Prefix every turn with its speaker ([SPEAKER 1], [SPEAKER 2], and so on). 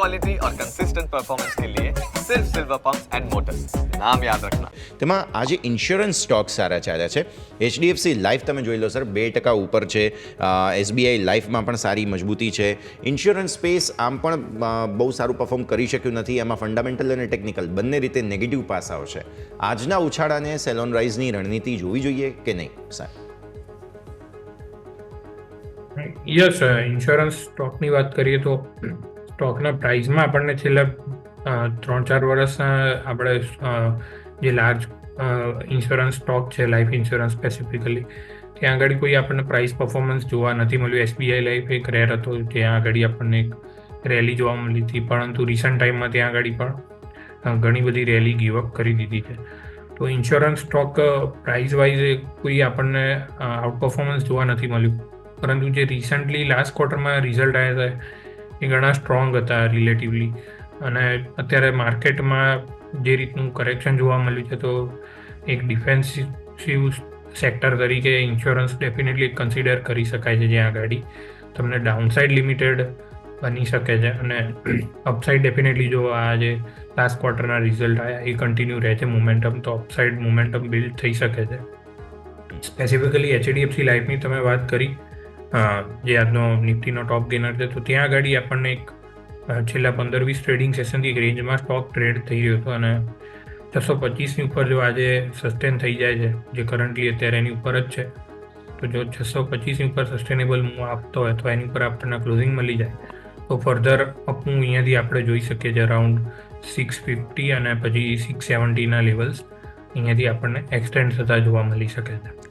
[SPEAKER 1] Quality और consistent performance के लिए सिर्फ सिल्वर पंप्स एंड मोटर्स नाम याद रखना
[SPEAKER 2] તેમાં આજે ઇન્સ્યોરન્સ સ્ટોક સારા ચાલ્યા છે એચડીએફસી લાઈફ તમે જોઈ લો સર બે ટકા ઉપર છે એસબીઆઈ લાઈફમાં પણ સારી મજબૂતી છે ઇન્સ્યોરન્સ સ્પેસ આમ પણ અ, બહુ સારું પરફોર્મ કરી શક્યું નથી એમાં ફંડામેન્ટલ અને ટેકનિકલ બંને રીતે નેગેટિવ પાસાઓ છે આજના ઉછાળાને સેલોન રાઇઝની રણનીતિ જોવી જોઈએ કે નહીં સાહેબ
[SPEAKER 3] યસ ઇન્સ્યોરન્સ સ્ટોકની વાત કરીએ તો સ્ટોકના પ્રાઇસમાં આપણને છેલ્લા ત્રણ ચાર વર્ષ આપણે જે લાર્જ ઇન્સ્યોરન્સ સ્ટોક છે, લાઈફ ઇન્સ્યોરન્સ સ્પેસિફિકલી, ત્યાં આગળ કોઈ આપણને પ્રાઇસ પરફોર્મન્સ જોવા નથી મળ્યું. એસબીઆઈ લાઈફ એક રેર હતો, ત્યાં આગળ આપણને એક રેલી જોવા મળી હતી, પરંતુ રિસન્ટ ટાઈમમાં ત્યાં આગળ પણ ઘણી બધી રેલી ગીવઅપ કરી દીધી છે. તો ઇન્સ્યોરન્સ સ્ટોક પ્રાઇસ વાઇઝ કોઈ આપણને આઉટ પરફોર્મન્સ જોવા નથી મળ્યું. પરંતુ જે રિસન્ટલી લાસ્ટ ક્વાર્ટરમાં રિઝલ્ટ આવ્યા હતા એ ઘણા સ્ટ્રોંગ હતા રિલેટિવલી અને અત્યારે માર્કેટમાં જે રીતનું કરેક્શન જોવા મળ્યું છે, તો એક ડિફેન્સિવ સેક્ટર તરીકે ઇન્સ્યોરન્સ ડેફિનેટલી કન્સિડર કરી શકાય છે જ્યાં આગળ તમને ડાઉનસાઇડ લિમિટેડ બની શકે છે, અને અપસાઇડ ડેફિનેટલી જો આ જે લાસ્ટ ક્વાર્ટરના રિઝલ્ટ આવ્યા એ કન્ટિન્યુ રહે છે મોમેન્ટમ તો અપસાઇડ મોમેન્ટમ બિલ્ડ થઈ શકે છે. સ્પેસિફિકલી એચડીએફસી લાઈફની તમે વાત કરી જે આજનો નિફ્ટીનો ટોપ ગેનર છે, તો ત્યાં આગળ આપણને એક છેલ્લા પંદર વીસ ટ્રેડિંગ સેશનથી એક રેન્જમાં સ્ટોક ટ્રેડ થઈ રહ્યો હતો અને છસો પચીસની ઉપર જો આજે સસ્ટેન થઈ જાય છે, જે કરન્ટલી અત્યારે એની ઉપર જ છે, તો જો છસો પચીસની ઉપર સસ્ટેનેબલ મૂવ આપતો હોય, તો એની ઉપર આપણને ક્લોઝિંગ મળી જાય. તો ફર્ધર અપમૂવ અહીંયાથી આપણે જોઈ શકીએ છીએ અરાઉન્ડ સિક્સ ફિફ્ટી અને પછી સિક્સ સેવન્ટીના લેવલ્સ અહીંયાથી આપણને એક્સટેન્ડ થતા જોવા મળી શકે છે.